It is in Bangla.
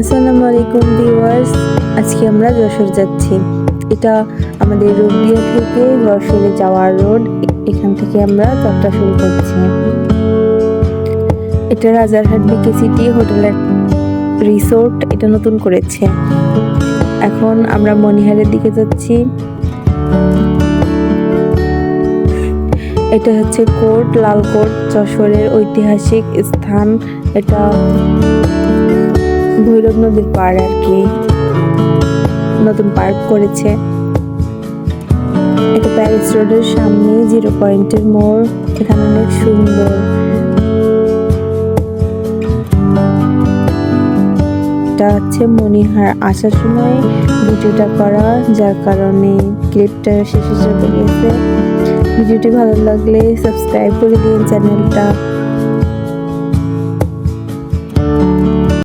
আসসালামু আলাইকুম ভিউয়ার্স, আজকে আমরা যশোর যাচ্ছি। এটা আমাদের রোগদিয়া থেকে যশোরে যাওয়ার রোড, এখান থেকে আমরা যাত্রা শুরু করছি। এটা রাজারহাট বিকে সিটি হোটেলের রিসোর্ট এটা নতুন করেছে। এখন আমরা মনিহারের দিকে যাচ্ছি। এটা হচ্ছে কোর্ট, লালকোট, যশোরের ঐতিহাসিক স্থান। এটা ভৈরব নদীর পাড় আর কি। নতুন পার্ক করেছে। এটা প্যারিস রোডের সামনে, জিরো পয়েন্টের মোড়। এখানে অনেক সুন্দর। হচ্ছে মনিহার আসার সময় ভিডিওটা করা, যার কারণে ক্লিপটা শেষে চলে গেছে ভিডিওটি ভালো লাগলে সাবস্ক্রাইব করে দিন চ্যানেলটা।